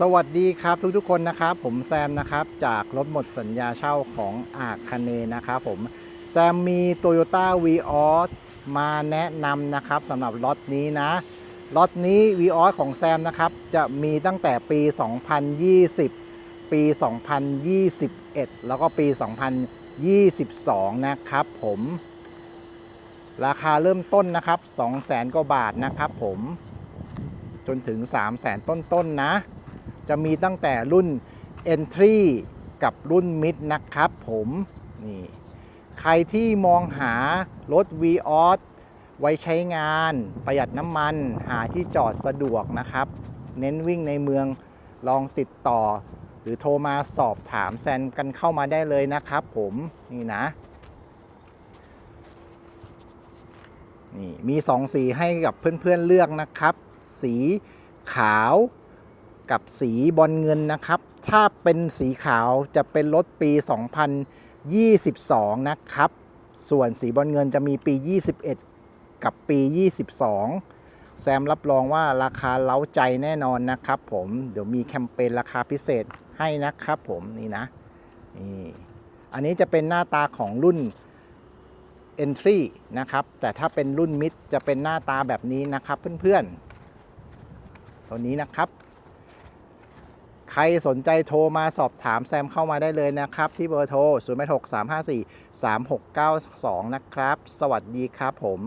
สวัสดีครับทุกๆคนนะครับ ผมแซมนะครับจากรถหมดสัญญาเช่าของอาคาเนนะครับผมแซมมี Toyota v ีออสมาแนะนำนะครับสำหรับล็อตนี้นะล็อตนี้ v ีออสของแซมนะครับ จะมีตั้งแต่ปี 2020 ปี 2021 แล้วก็ปี 2022 นะครับผม ราคาเริ่มต้นนะครับ 200,000 กว่าบาทนะครับผมจนถึง 300,000ต้นๆนะ จะมีตั้งแต่รุ่น Entry กับรุ่น Mid นะครับผมนี่ใครที่มองหารถ v ีออสไว้ใช้งานประหยัดน้ำมันหาที่จอดสะดวกนะครับ เน้นวิ่งในเมืองลองติดต่อ หรือโทรมาสอบถามแซนกันเข้ามาได้เลยนะครับผมนี่นะนี่มี 2 สีให้กับเพื่อนๆเลือกนะครับ สีขาว กับสีบอลเงินนะครับ ถ้าเป็นสีขาวจะเป็นรถปี 2022 นะครับ ส่วนสีบอลเงินจะมีปี 21 กับปี 22 แซมรับรองว่าราคาเล้าใจแน่นอนนะครับผมเดี๋ยวมีแคมเปญราคาพิเศษให้นะครับผมนี่นะนี่อันนี้จะเป็นหน้าตาของรุ่น Entry นะครับ แต่ถ้าเป็นรุ่นมิดจะเป็นหน้าตาแบบนี้นะครับเพื่อนๆ ตัวนี้นะครับ ใครสนใจโทรมาสอบถามแซมเข้ามาได้เลยนะครับ ที่เบอร์โทร0 8 6 3 5 4 3 6 9 2 นะครับ สวัสดีครับผม